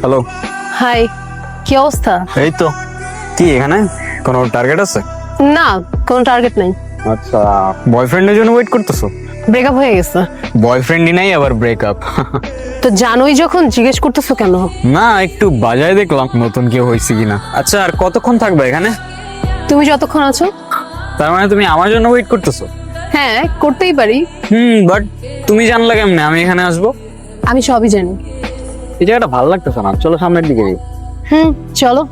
Hello hi কি অবস্থা? এই তো। কি এখানে? কোনো টার্গেট আছে? না কোনো টার্গেট নাই। আচ্ছা বয়ফ্রেন্ডের জন্য ওয়েট করতেছো? ব্রেকআপ হয়ে গেছে। বয়ফ্রেন্ডই নাই আবার ব্রেকআপ তো জানোই যখন জিজ্ঞেস করতেছো কেন? না একটু বাজায় দেখলাম নতুন কেউ হয়েছে কিনা। আচ্ছা আর কতক্ষণ থাকবে এখানে? তুমি যতক্ষণ আছো? তার মানে তুমি আমার জন্য ওয়েট করতেছো? হ্যাঁ করতেই পারি। হুম বাট তুমি জানলা কেমনে? আমি এখানে আসব? আমি সবই জানি। এই জায়গাটা ভালো লাগতেছে না। চলো সামনের দিকে যাই। হুম চলো।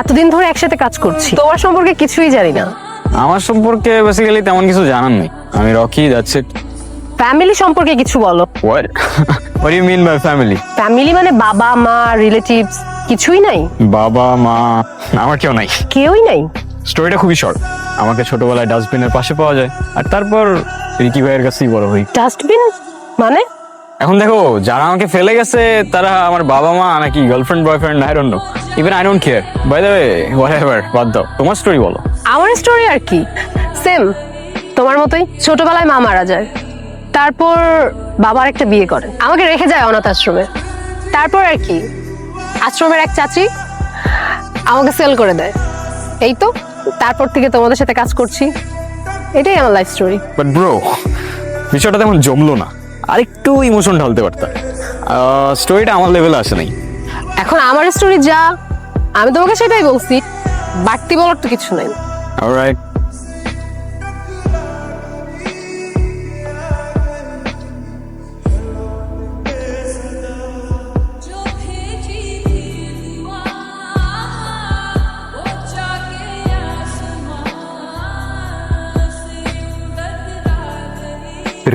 এতদিন ধরে একসাথে কাজ করছি। তোমার সম্পর্কে কিছুই জানি না। আমার সম্পর্কে বেসিক্যালি তেমন কিছু জানার নেই। আমি রকি দ্যাটস ইট ফ্যামিলি সম্পর্কে কিছু বলো। What what you mean by family family মানে বাবা মা রিলেটিভস কিছুই নাই? বাবা মা আমার কেউ নাই। কেউই নাই? স্টোরিটা খুবই শর্ট আমাকে ছোটবেলায় ডাস্টবিনের পাশে পাওয়া যায়। আর তারপর রিকি ভাইয়ের কাছেই বড় হই। ডাস্টবিন মানে? এখন দেখো যারা আমাকে ফেলে গেছে তারা আমার বাবা মা নাকি girlfriend boyfriend I don't know even I don't care by the way whatever বাদ দাও। তোমার স্টোরি বলো। আমার স্টোরি আর কি? সেম তোমার মতোই ছোটবেলায় মা মারা যায়। তারপর বাবার একটা বিয়ে করে। আমাকে রেখে যায় অনাথ আশ্রমে। তারপর আর কি? আশ্রমের এক চাচি আমাকে সেল করে দেয়। এই তো তারপর থেকে তোমাদের সাথে কাজ করছি। এটাই আমার লাইফ স্টোরি বাট ব্রো বিষয়টা তেমন জমলো না। আর একটু ইমোশন ঢালতে পারতাম। স্টোরিটা আমার লেভেলে আসে নাই। এখন আমার স্টোরি যা আমি তোমাকে সেটাই বলছি বাড়তি বলার তো কিছু নাই। All right.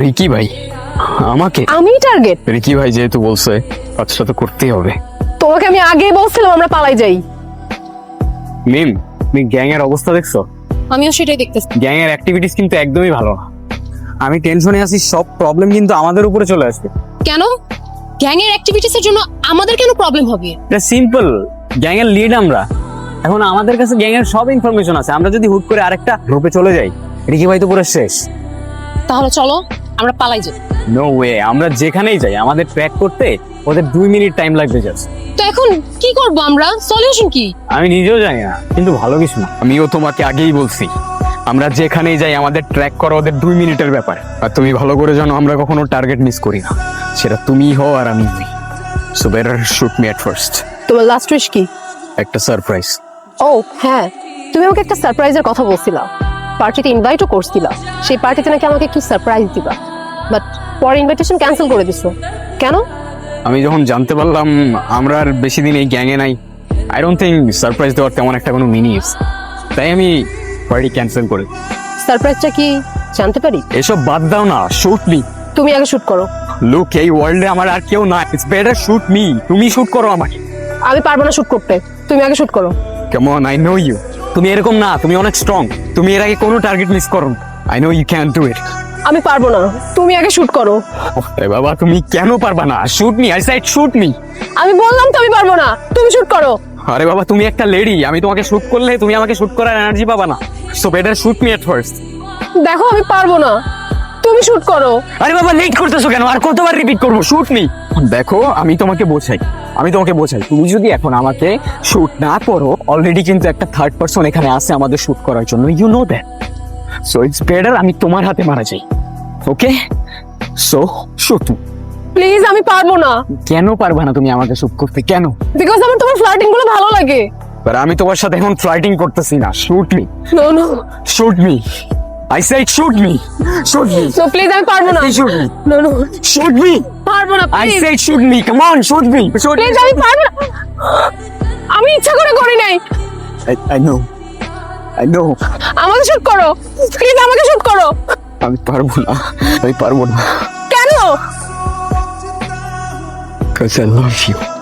রিকি ভাই আমাকে? আমি টার্গেট রিকি ভাই যেহেতু বলছে কাজটা তো করতেই হবে। তোমাকে আমি আগেই বলছিলাম আমরা পালাই যাই। মিম তুমি গ্যাং এর অবস্থা দেখছ? আমিও সেটাই দেখতেছি। গ্যাং এর অ্যাক্টিভিটিস কিন্তু একদমই ভালো না। আমি টেনশনে আছি সব প্রবলেম কিন্তু আমাদের উপরে চলে আসবে। কেন? গ্যাং এর অ্যাক্টিভিটিস এর জন্য আমাদের কেন প্রবলেম হবে? এটা সিম্পল গ্যাং এর লিড আমরা। এখন আমাদের কাছে গ্যাং এর সব ইনফরমেশন আছে। আমরা যদি হুট করে আরেকটা গ্রুপে চলে যাই রিকি ভাই তো পুরো শেষ। তাহলে চলো আমরা পালাই যাই। নো ওয়ে আমরা যেখানেই যাই আমাদের ট্র্যাক করতে ওদের দুই মিনিট টাইম লাগবে জাস্ট তো এখন কি করব আমরা? সলিউশন কি? আমি নিজেও জানি না কিন্তু ভালো কিছু না। আমিও তোমাকে আগেই বলছি আমরা যেখানেই যাই আমাদের ট্র্যাক করা ওদের দুই মিনিটের ব্যাপার। আর তুমি ভালো করে জানো আমরা কখনো টার্গেট মিস করি না। সেটা তুমি হও আর আমি হই। So better shoot me at first তোমার লাস্ট উইশ কি? একটা সারপ্রাইজ ও হ্যাঁ। তুমি আমাকে একটা সারপ্রাইজের কথা বলছিলা। পার্টিতে ইনভাইটও করছিলা। সেই পার্টিতে নাকি আমাকে একটু সারপ্রাইজ দিবা। বাট পরে ইনভাইটেশন ক্যান্সেল করে দিছো। কেন? আমি যখন জানতে পারলাম আমরা আর বেশি দিন এই গ্যাংয়ে নাই আই ডোন্ট থিঙ্ক সারপ্রাইজ দেওয়ার তেমন একটা কোনো মিনিং তাই আমি পার্টি ক্যান্সেল করে। সারপ্রাইজটা কি জানতে পারি? এসব বাদ দাও না শুট মি তুমি আগে শুট করো। লুক এই ওয়ার্ল্ডে আমার আর কেউ না ইটস বেটার শুট মি তুমি শুট করো আমাকে। আমি পারব না শুট করতে। তুমি আগে শুট করো। কেমন আই নো ইউ তুমি এরকম না তুমি অনেক স্ট্রং তুমি এর আগে কোনো টার্গেট মিস করো I know you can do it আমি পারব না। তুমি আগে শুট করো। আরে বাবা তুমি কেন পারবা না? Shoot me I said shoot me আমি বললাম তো আমি পারব না। তুমি শুট করো। আরে বাবা তুমি একটা লেডি আমি তোমাকে শুট করলে তুমি আমাকে শুট করার এনার্জি পাবা না। So better shoot me at first দেখো আমি পারব না। তুমি শুট করো। আরে বাবা লেট করতেছো কেন? আর কতবার রিপিট করব? শুট মি দেখো আমি তোমাকে বোঝাই। আমি তোমাকে বোঝাই তুমি যদি এখন আমাকে শুট না করো অলরেডি কিন্তু একটা থার্ড পার্সন এখানে আছে আমাদের শুট করার জন্য। You know that so it's better আমি তোমার হাতে মারা যাই ওকে সো শুট প্লিজ আমি পারব না। কেন পারবা না তুমি আমাকে শুট করতে? কেন? বিকজ আমার তোমার ফ্লার্টিংগুলো ভালো লাগে। আর আমি তোমার সাথে এখন ফ্লাইটিং করতেছি না shoot me no no shoot me I said shoot me shoot me so please আমি পারব না। Shoot me no no shoot me পারব না I please said shoot me. Come on, shoot me. Shoot please আমি পারব না। আমি ইচ্ছা করে করি নাই। I, I know. আমাকে শুট করো। প্লিজ আমাকে শুট করো। আমি পারব না। আমি পারব না। কেন? Because I love you.